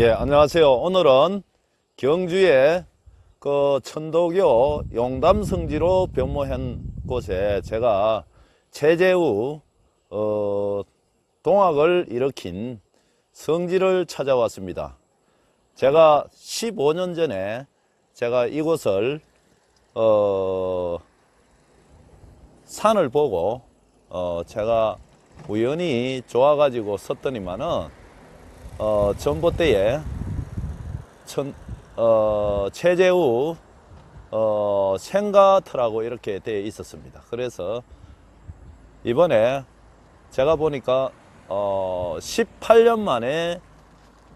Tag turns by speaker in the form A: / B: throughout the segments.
A: 예, 안녕하세요. 오늘은 경주의 그 천도교 용담 성지로 변모한 곳에 제가 최재우 어, 동학을 일으킨 성지를 찾아왔습니다. 제가 15년 전에 제가 이곳을 어, 산을 보고 어, 제가 우연히 좋아가지고 섰더니만은 어, 전봇대에 천, 어, 최재우 어, 생가트라고 이렇게 되어 있었습니다. 그래서 이번에 제가 보니까 어, 18년 만에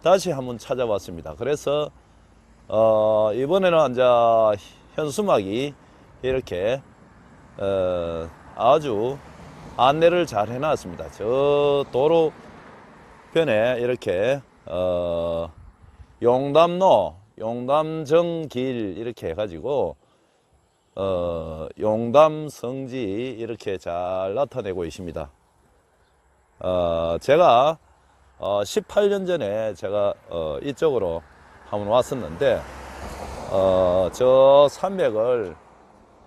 A: 다시 한번 찾아왔습니다. 그래서 어, 이번에는 이제 현수막이 이렇게 어, 아주 안내를 잘 해놨습니다. 저 도로 편에 이렇게 어, 용담로, 용담정길 이렇게 해가지고 어, 용담성지 이렇게 잘 나타내고 있습니다. 어, 제가 어, 18년 전에 제가 어, 이쪽으로 한번 왔었는데 어, 저 산맥을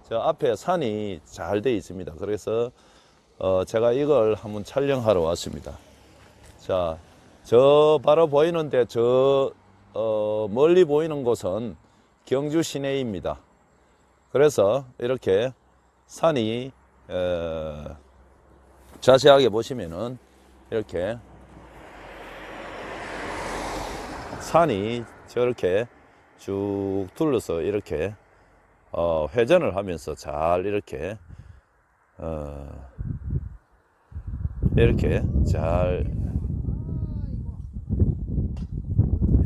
A: 저 앞에 산이 잘 돼 있습니다. 그래서 어, 제가 이걸 한번 촬영하러 왔습니다. 자, 저 바로 보이는데 저 어, 멀리 보이는 곳은 경주 시내입니다. 그래서 이렇게 산이 어, 자세하게 보시면은 이렇게 산이 저렇게 쭉 둘러서 이렇게 어, 회전을 하면서 잘 이렇게 어, 이렇게 잘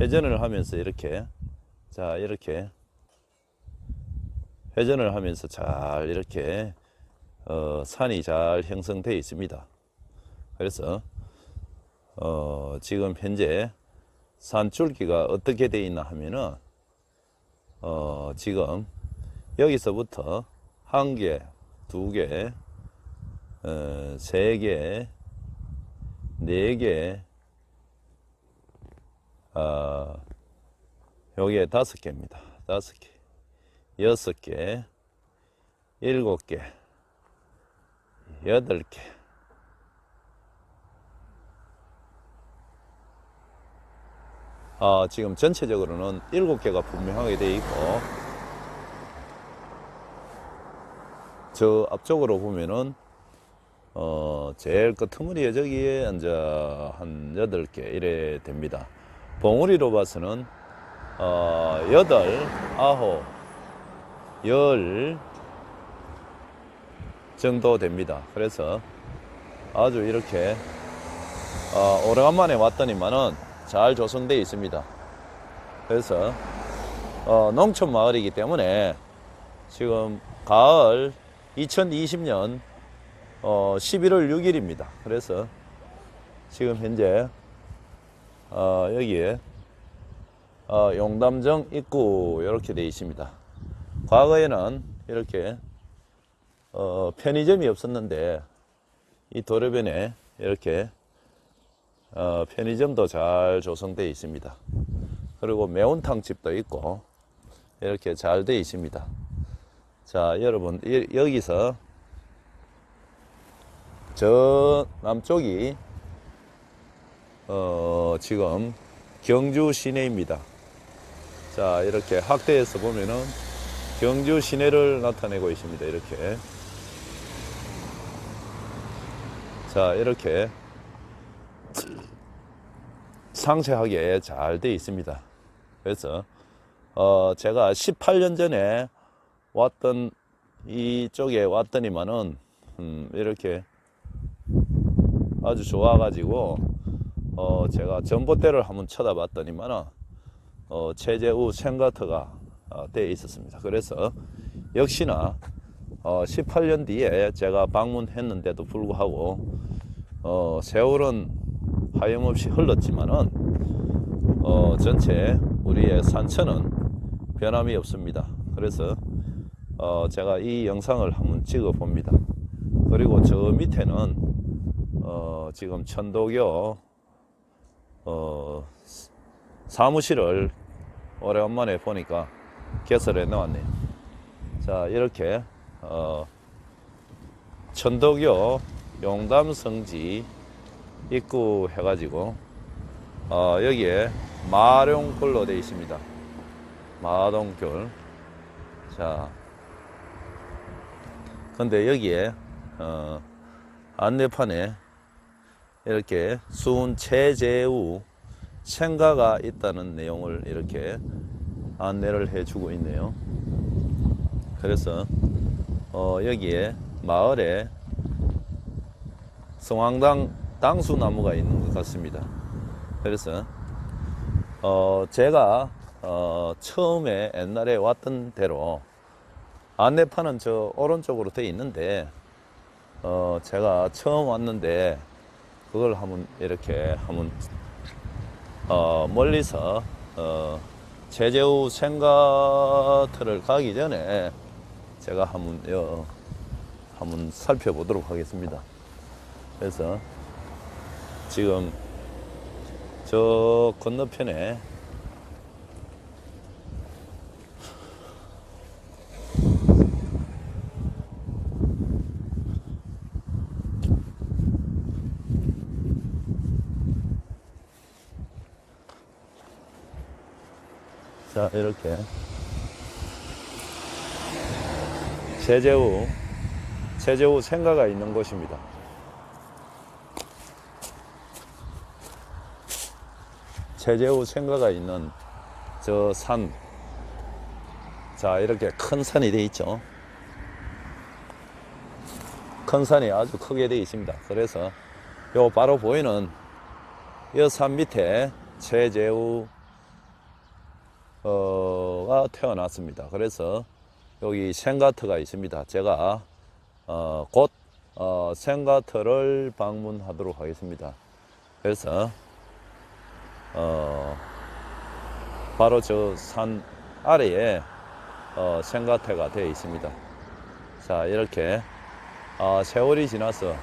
A: 회전을 하면서 이렇게 자 이렇게 회전을 하면서 잘 이렇게 어, 산이 잘 형성되어 있습니다. 그래서 어, 지금 현재 산줄기가 어떻게 되어 있나 하면은 어, 지금 여기서부터 한 개, 두 개, 어, 세 개, 네 개, 어, 여기에 다섯 개입니다. 다섯 개, 여섯 개, 일곱 개, 여덟 개. 아, 지금 전체적으로는 일곱 개가 분명하게 되어 있고, 저 앞쪽으로 보면은, 어, 제일 끝머리에 저기에 이제 한 여덟 개 이래 됩니다. 봉우리로 봐서는, 어, 여덟, 아홉, 열 정도 됩니다. 그래서 아주 이렇게, 어, 오래간만에 왔더니만은 잘 조성되어 있습니다. 그래서, 어, 농촌 마을이기 때문에 지금 가을 2020년 어, 11월 6일입니다. 그래서 지금 현재 어, 여기에 어, 용담정 입구 이렇게 되어 있습니다. 과거에는 이렇게 어, 편의점이 없었는데 이 도로변에 이렇게 어, 편의점도 잘 조성되어 있습니다. 그리고 매운탕 집도 있고 이렇게 잘 되어 있습니다. 자, 여러분, 이- 여기서 저 남쪽이 어, 지금 경주 시내입니다. 자, 이렇게 확대해서 보면은 경주 시내를 나타내고 있습니다. 이렇게. 자, 이렇게 상세하게 잘 되어 있습니다. 그래서 어, 제가 18년 전에 왔던 이쪽에 왔더니만은 음, 이렇게 아주 좋아가지고 어, 제가 전봇대를 한번 쳐다봤더니만은 어, 최재우 생가트가 어, 되어 있었습니다. 그래서 역시나 어, 18년 뒤에 제가 방문했는데도 불구하고 어, 세월은 하염없이 흘렀지만은 어, 전체 우리의 산천은 변함이 없습니다. 그래서 어, 제가 이 영상을 한번 찍어 봅니다. 그리고 저 밑에는 어, 지금 천도교 어, 사무실을 오래간만에 보니까 개설해 놓았네요. 자, 이렇게, 어, 천도교 용담성지 입구 해가지고, 어, 여기에 마룡굴로 되어 있습니다. 마동굴. 자, 근데 여기에, 어, 안내판에 이렇게 수은 체제우 생가가 있다는 내용을 이렇게 안내를 해주고 있네요. 그래서 어, 여기에 마을에 성황당 당수나무가 있는 것 같습니다. 그래서 어, 제가 어, 처음에 옛날에 왔던 대로 안내판은 저 오른쪽으로 돼 있는데 어, 제가 처음 왔는데 그걸 한번 이렇게 한번 어, 멀리서 어, 제재우 생가트를 가기 전에 제가 한번 여, 한번 살펴보도록 하겠습니다. 그래서 지금 저 건너편에 자 이렇게 제재우 제재우 생가가 있는 곳입니다. 제재우 생가가 있는 저 산. 자, 이렇게 큰 산이 돼 있죠. 큰 산이 아주 크게 돼 있습니다. 그래서 요 바로 보이는 이 산 밑에 제재우 어가 태어났습니다. 그래서 여기 생가트가 있습니다. 제가 어, 곧 어, 생가트를 방문하도록 하겠습니다. 그래서 어, 바로 저 산 아래에 어, 생가태가 되어 있습니다. 자 이렇게 아, 세월이 지나서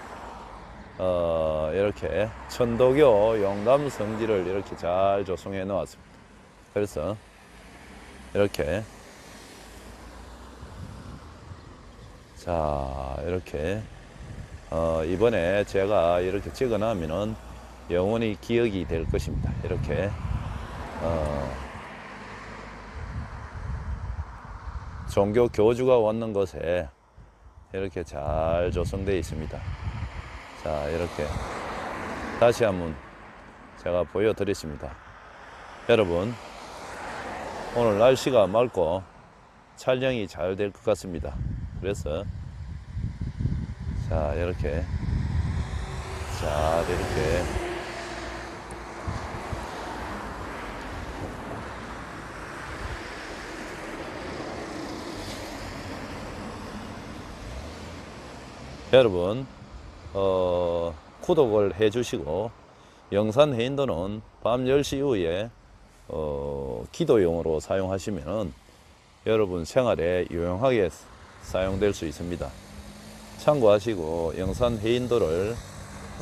A: 어, 이렇게 천도교 용담 성지를 이렇게 잘 조성해 놓았습니다. 그래서 이렇게 자 이렇게 어, 이번에 제가 이렇게 찍어 놓으면은 영원히 기억이 될 것입니다. 이렇게 어, 종교 교주가 왔는 곳에 이렇게 잘 조성되어 있습니다. 자 이렇게 다시 한번 제가 보여드리겠습니다. 여러분 오늘 날씨가 맑고 촬영이 잘 될 것 같습니다. 그래서 자 이렇게 자 이렇게 여러분 어, 구독을 해주시고 영산 해인도는 밤 10시 이후에 어, 기도용으로 사용하시면 여러분 생활에 유용하게 사용될 수 있습니다. 참고하시고 영산 해인도를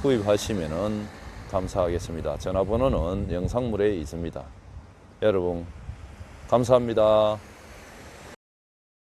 A: 구입하시면 감사하겠습니다. 전화번호는 영상물에 있습니다. 여러분 감사합니다.